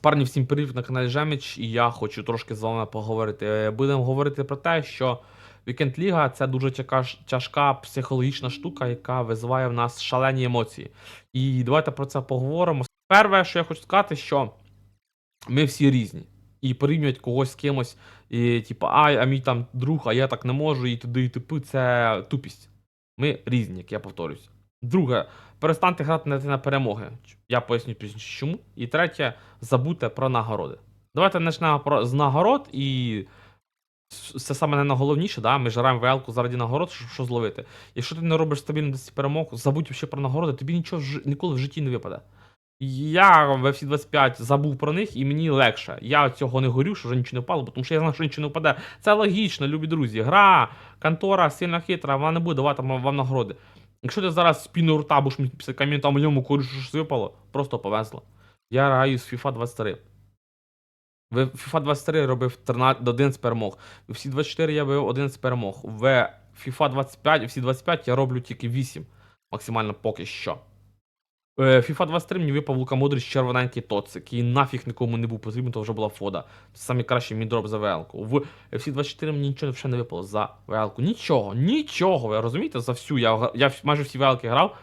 Парні, всім привіт на каналі Жеміч, і я хочу трошки з вами поговорити. Е, Будемо говорити про те, що Вікенд Ліга це дуже тяжка, психологічна штука, яка визиває в нас шалені емоції. І давайте про це поговоримо. Перше, що я хочу сказати, що ми всі різні. І порівнювати когось з кимось, і типу, ай, а мій там друг, а я так не можу, і туди, і типу, це тупість. Ми різні, як я повторюсь. Друге, перестаньте грати на, перемоги. Я поясню пізніше чому. І третє, забудьте про нагороди. Давайте почнемо з нагород, і це саме найголовніше, да? ми ж граємо ВЛ-ку заради нагород, щоб що зловити. Якщо ти не робиш стабільно 10 перемог, забудь ще про нагороди, тобі нічого жи- ніколи в житті не випаде. Я в FC 25 забув про них і мені легше. Я цього не горю, що вже нічого не впало, тому що я знаю, що нічого не впаде. Це логічно, любі друзі. Гра, контора сильно хитра, вона не буде давати вам нагороди. Якщо ти зараз спільно рта будеш писати коментом льому корю, щось випало, просто повезло. Я граю з FIFA 23. В FIFA 23 робив 13, 11 перемог. В FC 24 я робив 11 перемог. В FIFA 25 і FC 25 я роблю тільки 8. Максимально поки що. Е, FIFA 23 мені випав Лука Модрич червоненький тоц, який нафіг нікому не був потрібен, то вже була фода. Це найкращий мідроп за ВЛ-ку. В FC 24 мені нічого ще не випало за ВЛ-ку. Нічого, нічого, ви розумієте? За всю. Я, я майже всі ВЛ-ки грав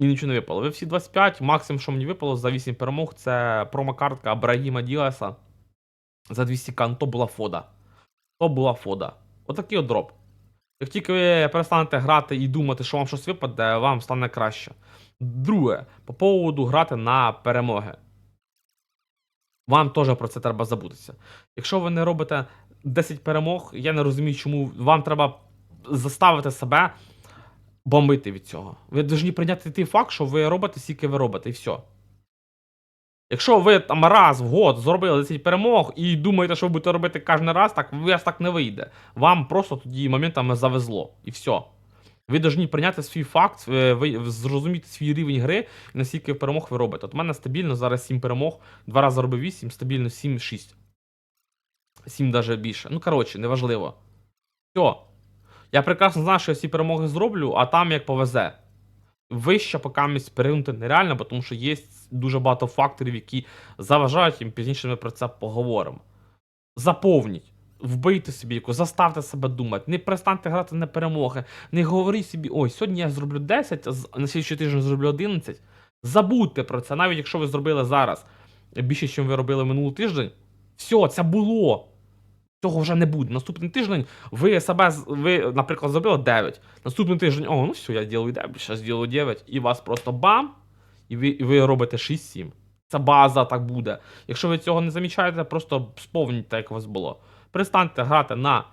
і нічого не випало. В FC 25 максимум, що мені випало за 8 перемог, це промокартка Абрагіма Діаса за 200 к. Ну, то була фода. То була фода. Отакий от дроп. Як тільки ви перестанете грати і думати, що вам щось випаде, вам стане краще. Друге, по поводу грати на перемоги. Вам теж про це треба забутися. Якщо ви не робите 10 перемог, я не розумію, чому вам треба заставити себе бомбити від цього. Ви повинні прийняти той факт, що ви робите, скільки ви робите, і все. Якщо ви там раз в год зробили 10 перемог і думаєте, що ви будете робити кожен раз, так у вас так не вийде. Вам просто тоді моментами завезло. І все. Ви повинні прийняти свій факт, е, ви зрозуміти свій рівень гри і наскільки перемог ви робите. От у мене стабільно зараз 7 перемог, два рази робив 8, стабільно 7-6. 7 навіть більше. Ну, коротше, неважливо. Все. Я прекрасно знаю, що я всі перемоги зроблю, а там як повезе. Вище поки перегнути нереально, тому що є дуже багато факторів, які заважають їм. Пізніше ми про це поговоримо. Заповніть, вбийте собі яку, заставте себе думати, не перестаньте грати на перемоги, не говоріть собі, ой, сьогодні я зроблю 10, а на слідчий тиждень зроблю 11. Забудьте про це, навіть якщо ви зробили зараз більше, ніж ви робили минулий тиждень. Все, це було. Цього вже не буде. Наступний тиждень ви себе, ви, наприклад, зробили 9. Наступний тиждень, о, ну все, я ділаю 9, зараз ділаю 9, і вас просто бам, і ви, і ви робите 6-7. Це база так буде. Якщо ви цього не замічаєте, просто сповніть як у вас було. Перестаньте грати на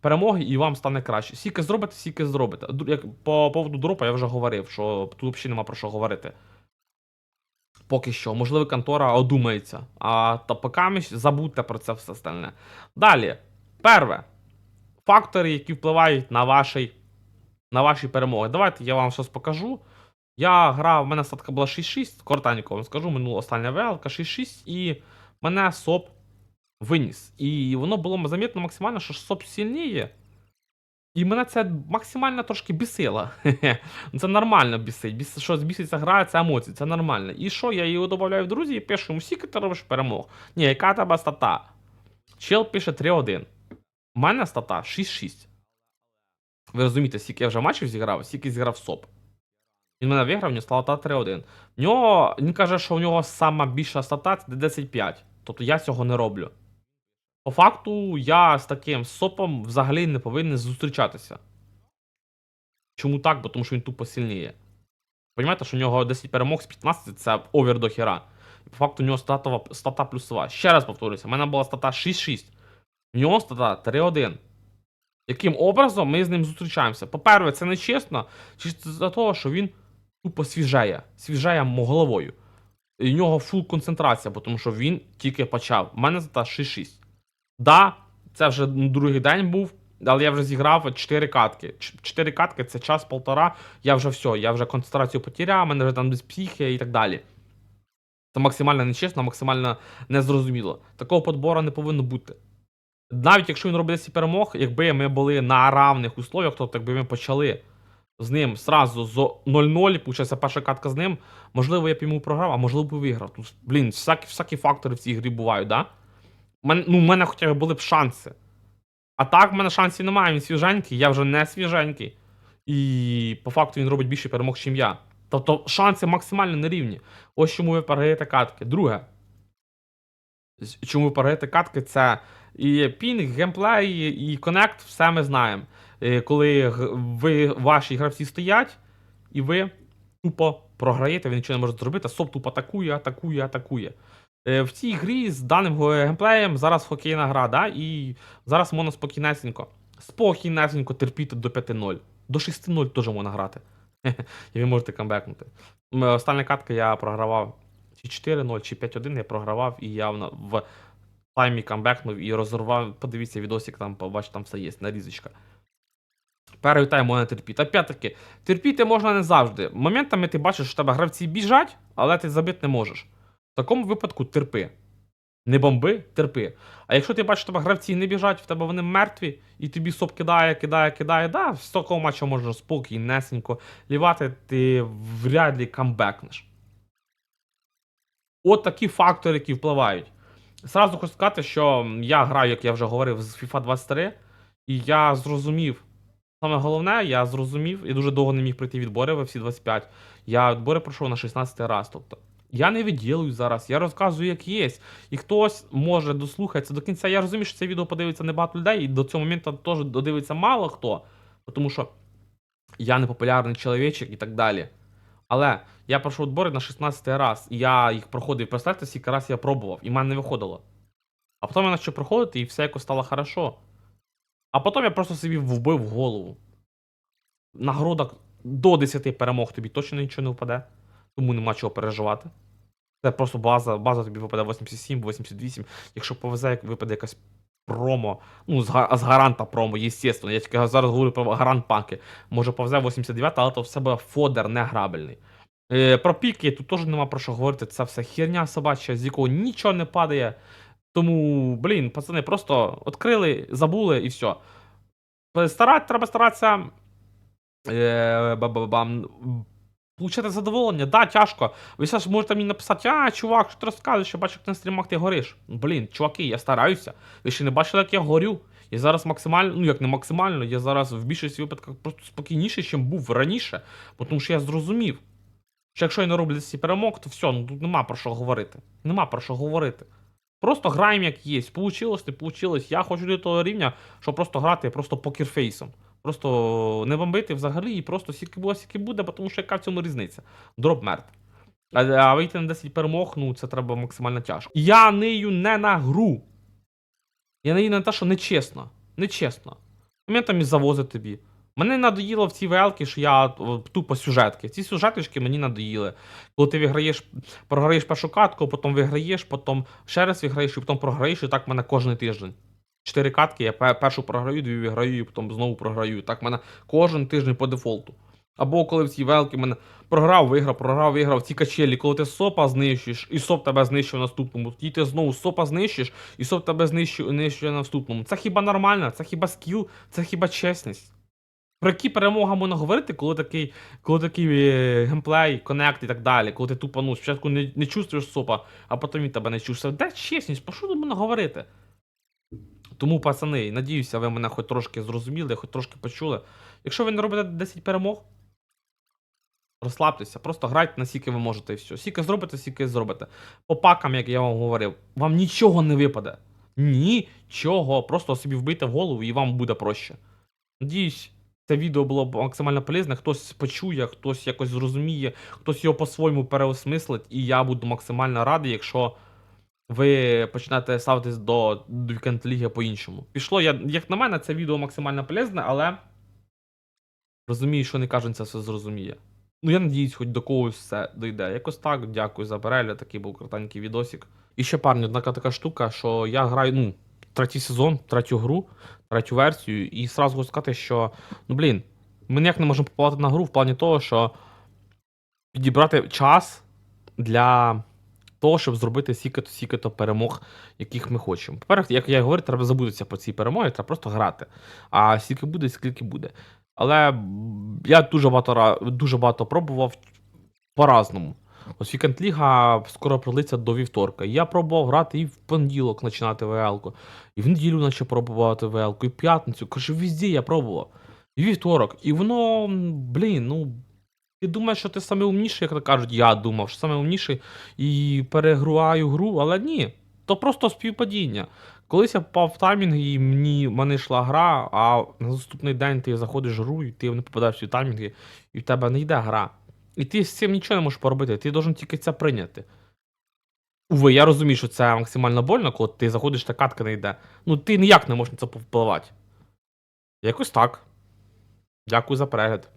перемоги, і вам стане краще. Скільки зробите, скільки зробите. Як по поводу дропа я вже говорив, що тут взагалі нема про що говорити. Поки що, можливо, контора одумається. А та поки забудьте про це все остальне. Далі, перше. Фактори, які впливають на ваші, на ваші перемоги. Давайте я вам щось покажу. Я грав, в мене статка була 6-6, коротенько вам скажу, минула остання ВЛК 6-6, і мене СОП виніс. І воно було замітно максимально, що СОП сильніє. І мене це максимально трошки бісило. Це нормально бісить. Біс... Що збіситься грає, це емоції, це нормально. І що, я його додаю в друзі і пишу йому, скільки ти робиш перемог? Ні, яка тебе стата? Чел пише 3-1. У мене стата 6-6. Ви розумієте, скільки я вже матчів зіграв, скільки зіграв СОП. Він мене виграв, нього стала стата 3-1. В нього, він каже, що у нього сама більша стата це 10-5. Тобто я цього не роблю. По факту, я з таким сопом взагалі не повинен зустрічатися. Чому так? Бо тому що він тупо сильніє. Понімаєте, що у нього 10 перемог з 15 це овер до хера. По факту у нього статова, стата плюсова. Ще раз повторюся, у мене була стата 6-6. У нього стата 3-1. Яким образом ми з ним зустрічаємося? По-перше, це не чесно, чисто за того, що він тупо свіжає. Свіжає головою. І у нього фул концентрація, тому що він тільки почав. У мене стата 6-6. Да, це вже другий день був, але я вже зіграв 4 катки. 4 катки це час-полтора. Я вже все, я вже концентрацію потеряв, мене вже там без психи і так далі. Це максимально нечесно, максимально незрозуміло. Такого подбору не повинно бути. Навіть якщо він робить 10 перемог, якби ми були на равних условіях, то так би ми почали з ним сразу з 0-0, получається перша катка з ним. Можливо, я б йому програв, а можливо б виграв. Тут, блін, всякі, всякі фактори в цій грі бувають, да? У мене, ну, в мене хоча б були б шанси. А так, в мене шансів немає, він свіженький, я вже не свіженький. І по факту він робить більше перемог, ніж я. Тобто шанси максимально нерівні. Ось чому ви програєте катки. Друге. Чому ви програєте катки, це і пінг, геймплей, і коннект, все ми знаємо. Е, Коли ви, ваші гравці стоять, і ви тупо програєте, ви нічого не можете зробити, соп тупо атакує, атакує, атакує. Е, В цій грі з даним ге- геймплеєм зараз хокейна гра, да? і зараз можна спокійнесенько, спокійнесенько терпіти до 5-0. До 6-0 теж можна грати. І ви можете камбекнути. Остання катка я програвав чи 4-0, чи 5-1 я програвав, і я в, в таймі камбекнув і розорвав. Подивіться відосик, там побачите, там все є, нарізочка. Перший тайм можна терпіти. Опять-таки, терпіти можна не завжди. Моментами ти бачиш, що в тебе гравці біжать, але ти забити не можеш. В такому випадку терпи. Не бомби, терпи. А якщо ти бачиш, що тебе гравці не біжать, в тебе вони мертві, і тобі соп кидає, кидає, кидає, да, з такого матчу можна спокій, несенько лівати, ти вряд ли камбекнеш. От такі фактори, які впливають. Сразу хочу сказати, що я граю, як я вже говорив, з FIFA 23, і я зрозумів. Саме головне, я зрозумів і дуже довго не міг пройти відбори в всі 25. Я відбори пройшов на 16 раз. Тобто, я не відділую зараз, я розказую, як є. І хтось може дослухатися до кінця. Я розумію, що це відео подивиться небагато людей, і до цього моменту теж додивиться мало хто, тому що я не популярний чоловічок і так далі. Але я пройшов відбори на 16 раз, і я їх проходив. Представте, скільки раз я пробував, і в мене не виходило. А потім я почав проходити, і все якось стало хорошо. А потім я просто собі вбив голову. Нагорода до 10 перемог тобі точно нічого не впаде, тому нема чого переживати. Це просто база, база тобі випаде 87, 88. Якщо повезе, як випаде якась промо, ну, з, з гаранта промо, естественно. Я тільки зараз говорю про гарант паки. Може повезе 89, але то в себе фодер не грабельний. Е, про піки тут теж нема про що говорити. Це все херня собача, з якого нічого не падає. Тому, блін, пацани, просто відкрили, забули і все. Старать, треба старатися. Е, ба-ба-бам, Получати задоволення, да, тяжко. Ви зараз можете мені написати, а, чувак, що ти розказуєш, я бачу, як на стрімах ти гориш. Блін, чуваки, я стараюся. Ви ще не бачили, як я горю. Я зараз максимально, ну як не максимально, я зараз в більшості випадках просто спокійніший, ніж був раніше. Бо Тому що я зрозумів, що якщо я не роблю ці перемог, то все, ну тут нема про що говорити. Нема про що говорити. Просто граємо як є. Получилось, не получилось. Я хочу до того рівня, щоб просто грати просто покерфейсом. Просто не бомбити взагалі і просто скільки було, скільки буде, тому що яка в цьому різниця? Дроп мертв. А, а вийти на 10 перемог, ну це треба максимально тяжко. Я нею не на гру. Я нею на те, що нечесно. Нечесно. Моментами завозить тобі. Мене надоїло в ці велки, що я тупо сюжетки. Ці сюжеточки мені надоїли. Коли ти виграєш, програєш першу катку, потім виграєш, потім ще раз виграєш, і потім програєш, і так в мене кожен тиждень. Чотири катки, я першу програю, дві виграю, і потім знову програю. Так в мене кожен тиждень по дефолту. Або коли в цій велки мене програв, виграв, програв, виграв ці качелі, коли ти сопа знищиш, і соп тебе знищує в наступному. Тоді ти знову сопа знищиш, і соп тебе знищує, знищує наступному. Це хіба нормально? Це хіба скіл, це хіба чесність? Про які перемоги можна говорити, коли такий, коли такий е, геймплей, коннект і так далі, коли ти тупо ну, спочатку не, не чувствуєш сопа, а потім він тебе не чувствує. Де чесність? Про що тут можна говорити? Тому, пацани, надіюся, ви мене хоч трошки зрозуміли, хоч трошки почули. Якщо ви не робите 10 перемог, розслабтеся, просто грайте наскільки ви можете і все. Скільки зробите, скільки зробите. По пакам, як я вам говорив, вам нічого не випаде. Нічого. Просто собі вбийте в голову і вам буде проще. Надіюсь, це відео було б максимально полезне. Хтось почує, хтось якось зрозуміє, хтось його по-своєму переосмислить, і я буду максимально радий, якщо ви почнете ставитись до Weekend Ліги по-іншому. Пішло, я, як на мене, це відео максимально полезне, але розумію, що не кожен це все зрозуміє. Ну, я надіюсь, хоч до когось все дойде. Якось так, дякую за перегляд, такий був крутенький відосик. І ще парні, одна така штука, що я граю, ну, третій сезон, третю гру, третю версію, і сразу хочу сказати, що, ну блін, ми ніяк не можемо попливати на гру в плані того, що підібрати час для того, щоб зробити сікето сікето перемог, яких ми хочемо. По-перше, як я говорю, треба забутися про ці перемоги, треба просто грати. А скільки буде, скільки буде. Але я дуже багато, дуже багато пробував по-разному. Ось Weekend Ліга скоро прилиться до вівторка. Я пробував грати і в понеділок починати ВЛ-ку, і в неділю наче пробувати ВЛ-ку, і п'ятницю. Коротше, везде я пробував. І вівторок. І воно, блін, ну. Ти думаєш, що ти саме умніший, як кажуть, я думав, що саме умніший, і переграю гру, але ні. То просто співпадіння. Колись я попав в таймінг, і мені в мене йшла гра, а на наступний день ти заходиш в гру, і ти не попадаєш в таймінги, і в тебе не йде гра. І ти з цим нічого не можеш поробити, ти должен тільки це прийняти. Уви, я розумію, що це максимально больно, коли ти заходиш, та катка не йде. Ну ти ніяк не можеш на це повпливати. Якось так. Дякую за перегляд.